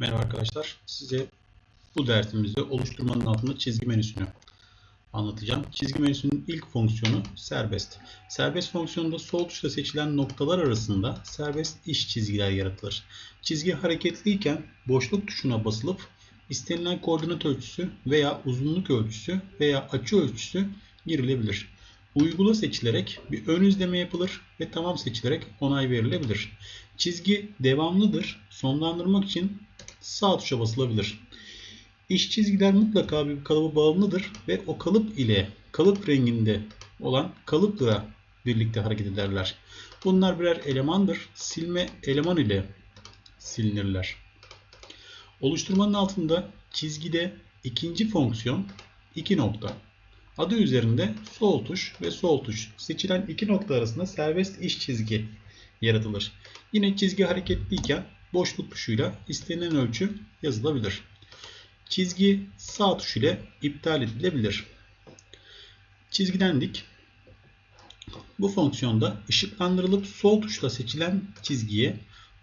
Merhaba arkadaşlar. Size bu dersimizde oluşturmanın altında çizgi menüsünü anlatacağım. Çizgi menüsünün ilk fonksiyonu serbest. Serbest fonksiyonunda sol tuşla seçilen noktalar arasında serbest iş çizgiler yaratılır. Çizgi hareketliyken boşluk tuşuna basılıp istenilen koordinat ölçüsü veya uzunluk ölçüsü veya açı ölçüsü girilebilir. Uygula seçilerek bir ön izleme yapılır ve tamam seçilerek onay verilebilir. Çizgi devamlıdır. Sonlandırmak için sağ tuşa basılabilir. İş çizgiler mutlaka bir kalıba bağımlıdır ve o kalıp ile kalıp renginde olan kalıpla birlikte hareket ederler. Bunlar birer elemandır. Silme eleman ile silinirler. Oluşturmanın altında çizgide ikinci fonksiyon iki nokta. Adı üzerinde sol tuş ve sol tuş seçilen iki nokta arasında serbest iş çizgi yaratılır. Yine çizgi hareketliyken boşluk tuşuyla istenilen ölçü yazılabilir. Çizgi sağ tuş ile iptal edilebilir. Çizgiden dik. Bu fonksiyonda ışıklandırılıp sol tuşla seçilen çizgiye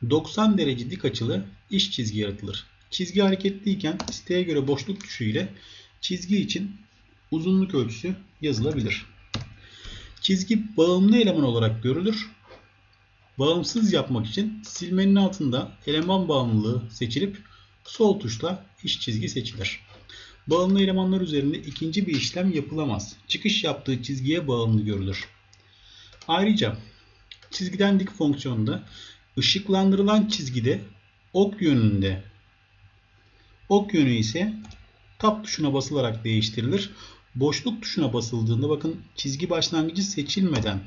90 derece dik açılı iş çizgi yaratılır. Çizgi hareketliyken isteğe göre boşluk tuşu ile çizgi için uzunluk ölçüsü yazılabilir. Çizgi bağımlı eleman olarak görülür. Bağımsız yapmak için silmenin altında eleman bağımlılığı seçilip sol tuşla iş çizgi seçilir. Bağımlı elemanlar üzerinde ikinci bir işlem yapılamaz. Çıkış yaptığı çizgiye bağımlı görülür. Ayrıca çizgiden dik fonksiyonunda ışıklandırılan çizgide ok yönünde ok yönü ise tab tuşuna basılarak değiştirilir. Boşluk tuşuna basıldığında bakın çizgi başlangıcı seçilmeden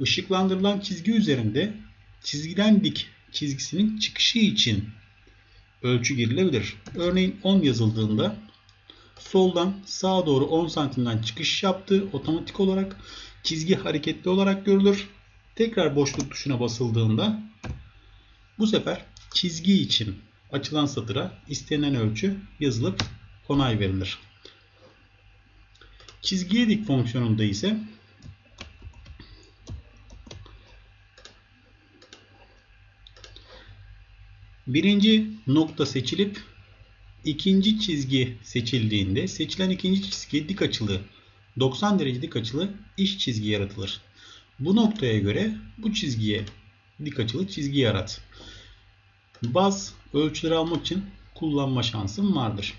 ışıklandırılan çizgi üzerinde çizgiden dik çizgisinin çıkışı için ölçü girilebilir. Örneğin 10 yazıldığında soldan sağa doğru 10 santimden çıkış yaptığı otomatik olarak çizgi hareketli olarak görülür. Tekrar boşluk tuşuna basıldığında bu sefer çizgi için açılan satıra istenen ölçü yazılıp onay verilir. Çizgiye dik fonksiyonunda ise birinci nokta seçilip ikinci çizgi seçildiğinde seçilen ikinci çizgi dik açılı 90 derece dik açılı iş çizgi yaratılır. Bu noktaya göre bu çizgiye dik açılı çizgi yarat. Baz ölçüleri almak için kullanma şansım vardır.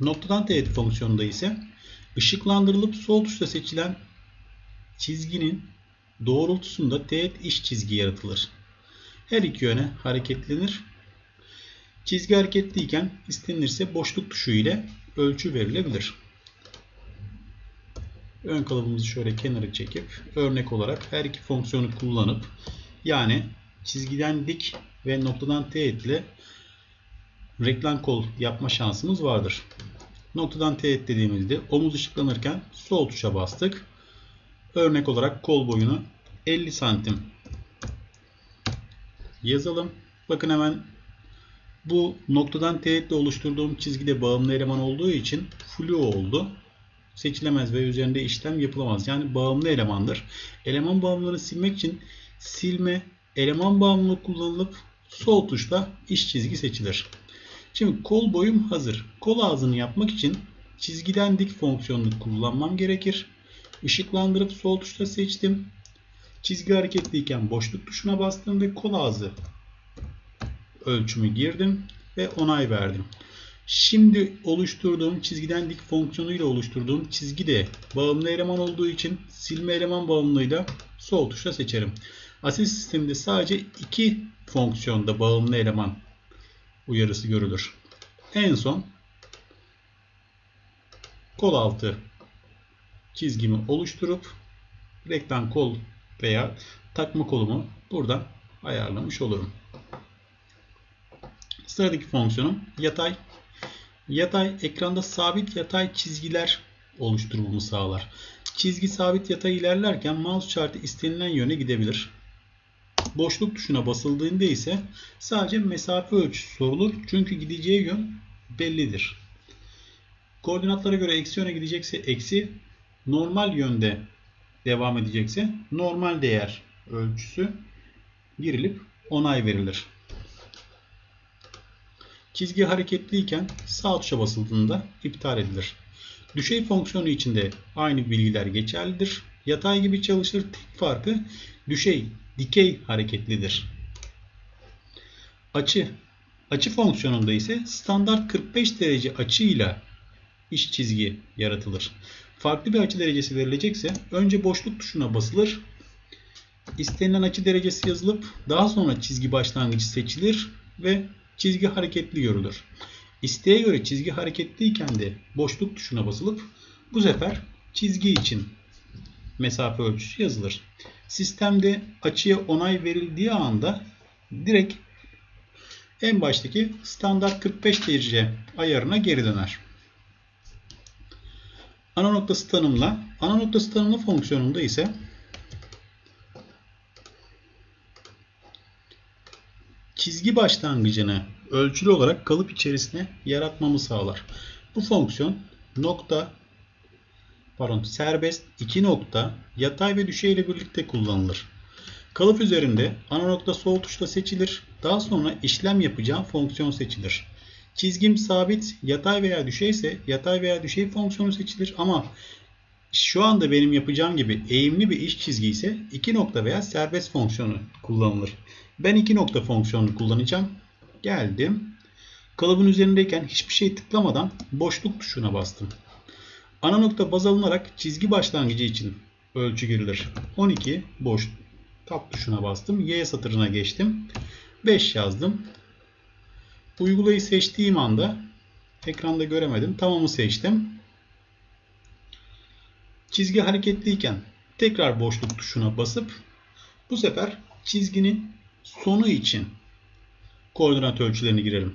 Noktadan teğet fonksiyonunda ise ışıklandırılıp sol tuşla seçilen çizginin doğrultusunda teğet iş çizgi yaratılır. Her iki yöne hareketlenir. Çizgi hareketliyken istenilirse boşluk tuşu ile ölçü verilebilir. Ön kalıbımızı şöyle kenara çekip örnek olarak her iki fonksiyonu kullanıp yani çizgiden dik ve noktadan teğet ile reklam kol yapma şansımız vardır. Noktadan teğet dediğimizde omuz ışıklanırken sol tuşa bastık. Örnek olarak kol boyunu 50 santim yazalım. Bakın hemen bu noktadan teğetle oluşturduğum çizgide bağımlı eleman olduğu için flu oldu. Seçilemez ve üzerinde işlem yapılamaz. Yani bağımlı elemandır. Eleman bağımlılığını silmek için silme, eleman bağımlılığı kullanılıp sol tuşla iş çizgi seçilir. Şimdi kol boyum hazır. Kol ağzını yapmak için çizgiden dik fonksiyonunu kullanmam gerekir. Işıklandırıp sol tuşla seçtim. Çizgi hareketliyken boşluk tuşuna bastım ve kol ağzı ölçümü girdim ve onay verdim. Şimdi oluşturduğum çizgiden dik fonksiyonuyla oluşturduğum çizgi de bağımlı eleman olduğu için silme eleman bağımlılığıyla sol tuşla seçerim. Asil sisteminde sadece iki fonksiyonda bağımlı eleman uyarısı görülür. En son kol altı çizgimi oluşturup reklam kol veya takma kolumu buradan ayarlamış olurum. Sıradaki fonksiyonum yatay. Yatay ekranda sabit yatay çizgiler oluşturmamı sağlar. Çizgi sabit yatay ilerlerken mouse işareti istenilen yöne gidebilir. Boşluk tuşuna basıldığında ise sadece mesafe ölçüsü sorulur. Çünkü gideceği yön bellidir. Koordinatlara göre eksi yöne gidecekse eksi, normal yönde devam edecekse normal değer ölçüsü girilip onay verilir. Çizgi hareketliyken sağ tuşa basıldığında iptal edilir. Düşey fonksiyonu içinde aynı bilgiler geçerlidir. Yatay gibi çalışır. Tek farkı düşey, dikey hareketlidir. Açı. Açı fonksiyonunda ise standart 45 derece açıyla iş çizgi yaratılır. Farklı bir açı derecesi verilecekse önce boşluk tuşuna basılır. İstenilen açı derecesi yazılıp daha sonra çizgi başlangıcı seçilir ve çizgi hareketli görülür. İsteğe göre çizgi hareketliyken de boşluk tuşuna basılıp bu sefer çizgi için mesafe ölçüsü yazılır. Sistemde açıya onay verildiği anda direkt en baştaki standart 45 derece ayarına geri döner. Ana noktası tanımla. Ana noktası tanımla fonksiyonunda ise çizgi başlangıcını ölçülü olarak kalıp içerisine yaratmamı sağlar. Bu fonksiyon nokta pardon serbest iki nokta yatay ve düşey ile birlikte kullanılır. Kalıp üzerinde ana nokta sol tuşla seçilir. Daha sonra işlem yapacağım fonksiyon seçilir. Çizgim sabit, yatay veya düşey ise yatay veya düşey fonksiyonu seçilir ama şu anda benim yapacağım gibi eğimli bir iş çizgi ise iki nokta veya serbest fonksiyonu kullanılır. Ben iki nokta fonksiyonunu kullanacağım. Geldim. Kalıbın üzerindeyken hiçbir şey tıklamadan boşluk tuşuna bastım. Ana nokta baz alınarak çizgi başlangıcı için ölçü girilir. 12 boş tab tuşuna bastım. Y satırına geçtim. 5 yazdım. Uygulayı seçtiğim anda ekranda göremedim. Tamamı seçtim. Çizgi hareketliyken tekrar boşluk tuşuna basıp bu sefer çizginin sonu için koordinat ölçülerini girelim.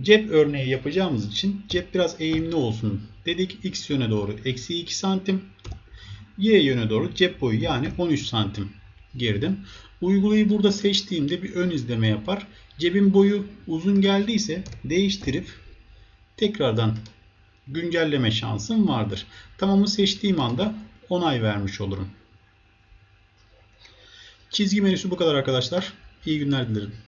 Cep örneği yapacağımız için cep biraz eğimli olsun dedik. X yöne doğru eksi 2 santim. Y yöne doğru cep boyu yani 13 santim girdim. Uygulayı burada seçtiğimde bir ön izleme yapar. Cebin boyu uzun geldiyse değiştirip tekrardan güncelleme şansım vardır. Tamamı seçtiğim anda onay vermiş olurum. Çizgi menüsü bu kadar arkadaşlar. İyi günler dilerim.